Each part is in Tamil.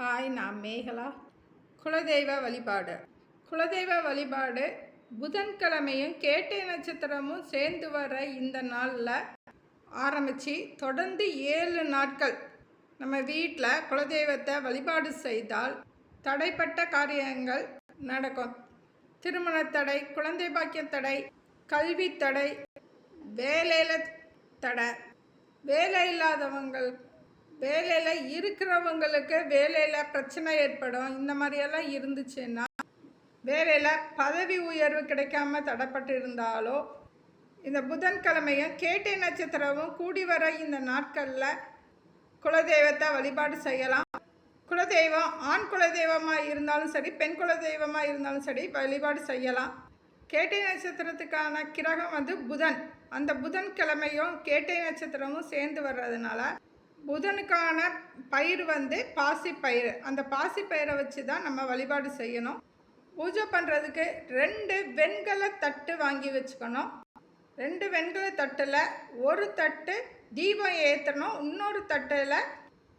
ஹாய் நான் மேகலா. குலதெய்வ வழிபாடு. குலதெய்வ வழிபாடு புதன்கிழமையும் கேட்டை நட்சத்திரமும் சேர்ந்து வர இந்த நாளில் ஆரம்பித்து தொடர்ந்து ஏழு நாட்கள் நம்ம வீட்டில் குலதெய்வத்தை வழிபாடு செய்தால் தடைப்பட்ட காரியங்கள் நடக்கும். திருமண தடை குழந்தை பாக்கிய தடை கல்வி தடை வேலையில் தடை. வேலை இல்லாதவங்களுக்கு வேலையில் இருக்கிறவங்களுக்கு வேலையில் பிரச்சனை ஏற்படும். இந்த மாதிரியெல்லாம் இருந்துச்சுன்னா வேலையில் பதவி உயர்வு கிடைக்காம தடப்பட்டு இருந்தாலோ இந்த புதன்கிழமையும் கேட்டை நட்சத்திரமும் கூடி வர இந்த நாட்களில் குலதெய்வத்தை வழிபாடு செய்யலாம். குலதெய்வம் ஆண் குலதெய்வமாக இருந்தாலும் சரி பெண் குலதெய்வமாக இருந்தாலும் சரி வழிபாடு செய்யலாம். கேட்டை நட்சத்திரத்துக்கான கிரகம் வந்து புதன். அந்த புதன்கிழமையும் கேட்டை நட்சத்திரமும் சேர்ந்து வர்றதுனால புதனுக்கான பயிர் வந்து பாசிப்பயிர் அந்த பாசிப்பயிரை வச்சு தான் நம்ம வழிபாடு செய்யணும். பூஜை பண்ணுறதுக்கு ரெண்டு வெண்கல தட்டு வாங்கி வச்சுக்கணும். ரெண்டு வெண்கல தட்டில் ஒரு தட்டு தீபம் ஏற்றணும் இன்னொரு தட்டில்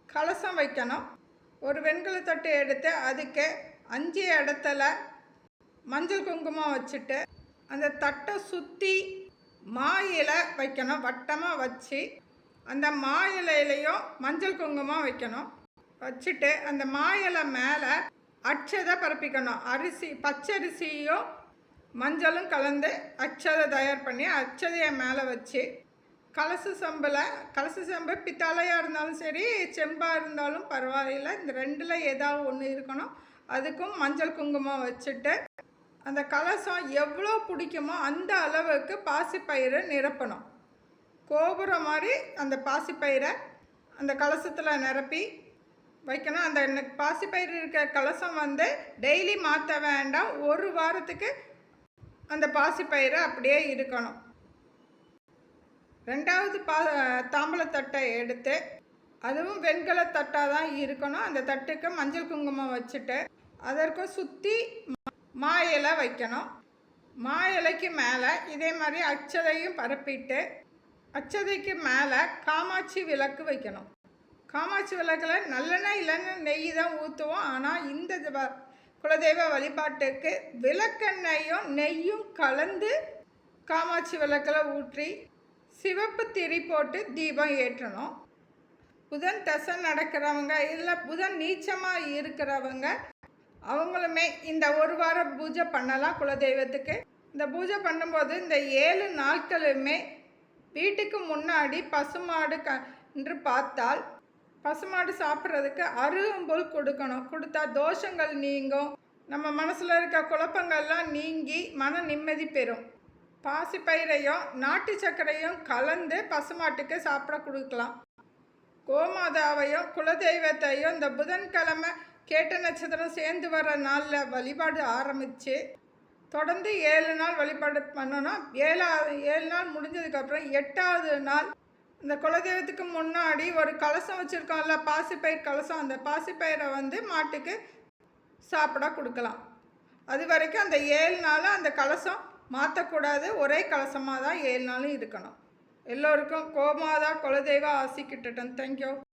கலசம் வைக்கணும். ஒரு வெண்கல தட்டு எடுத்து அதுக்கு அஞ்சு இடத்துல மஞ்சள் குங்குமம் வச்சுட்டு அந்த தட்டை சுற்றி மாயில வைக்கணும். வட்டமாக வச்சு அந்த மா இலையிலையும் மஞ்சள் குங்குமம் வைக்கணும். வச்சுட்டு அந்த மா இலை மேலே அட்சதை பரப்பிக்கணும். அரிசி பச்சரிசியும் மஞ்சளும் கலந்து அச்சதை தயார் பண்ணி அச்சதையை மேலே வச்சு கலசு செம்பில் கலசு செம்பு பித்தளையாக இருந்தாலும் சரி செம்பாக இருந்தாலும் பரவாயில்லை. இந்த ரெண்டில் ஏதாவது ஒன்று இருக்கணும். அதுக்கும் மஞ்சள் குங்குமம் வச்சுட்டு அந்த கலசம் எவ்வளோ பிடிக்குமோ அந்த அளவுக்கு பாசிப்பயிரை நிரப்பணும். கோபுரம் மாதிரி அந்த பாசிப்பயிரை அந்த கலசத்தில் நிரப்பி வைக்கணும். அந்த பாசிப்பயிர் பாசிப்பயிறு கலசம் வந்து டெய்லி மாற்ற வேண்டாம். ஒரு வாரத்துக்கு அந்த பாசிப்பயிரை அப்படியே இருக்கணும். ரெண்டாவது பா தாம்பழத்தட்டை எடுத்து அதுவும் வெண்கல தட்டாக தான் இருக்கணும். அந்த தட்டுக்கு மஞ்சள் குங்குமம் வச்சுட்டு அதற்கும் சுற்றி மா இலை வைக்கணும். மா இலைக்கு மேலே இதே மாதிரி அச்சதையும் பரப்பிட்டு அச்சதைக்கு மேலே காமாட்சி விளக்கு வைக்கணும். காமாட்சி விளக்கில் நல்லெண்ணெய் இல்லைன்னு நெய் தான் ஊற்றுவோம் ஆனால் இந்த வ- குலதெய்வ வழிபாட்டுக்கு விளக்கெண்ணெயும் நெய்யும் கலந்து காமாட்சி விளக்கில் ஊற்றி சிவப்பு திரி போட்டு தீபம் ஏற்றணும். புதன் தசை நடக்கிறவங்க இல்லை புதன் நீச்சமாக இருக்கிறவங்க அவங்களுமே இந்த ஒரு வாரம் பூஜை பண்ணலாம் குலதெய்வத்துக்கு. இந்த பூஜை பண்ணும்போது இந்த ஏழு நாட்களுமே வீட்டுக்கு முன்னாடி பசுமாடு க என்று பார்த்தால் பசுமாடு சாப்பிட்றதுக்கு அருகம்புல் கொடுக்கணும். கொடுத்தா தோஷங்கள் நீங்கும். நம்ம மனசில் இருக்க குழப்பங்கள்லாம் நீங்கி மன நிம்மதி பெறும். பாசிப்பயிரையும் நாட்டு சர்க்கரையும் கலந்து பசுமாட்டுக்கு சாப்பிட கொடுக்கலாம். கோமாதாவையும் குலதெய்வத்தையும் இந்த புதன்கிழமை கேட்ட நட்சத்திரம் சேர்ந்து வர நாளில் வழிபாடு ஆரம்பித்து தொடர்ந்து ஏழு நாள் வழிபாடு பண்ணணும் ஏழாவது ஏழு நாள் முடிஞ்சதுக்கப்புறம் எட்டாவது நாள் இந்த குலதெய்வத்துக்கு முன்னாடி ஒரு கலசம் வச்சுருக்கோம்ல பாசிப்பயிர் கலசம் அந்த பாசிப்பயிரை வந்து மாட்டுக்கு சாப்பிட கொடுக்கலாம். அது வரைக்கும் அந்த ஏழு நாளும் அந்த கலசம் மாற்றக்கூடாது ஒரே கலசமாக தான் ஏழு நாளும் இருக்கணும். எல்லோருக்கும் கோமாதா குலதெய்வ ஆசி தேங்க்யூ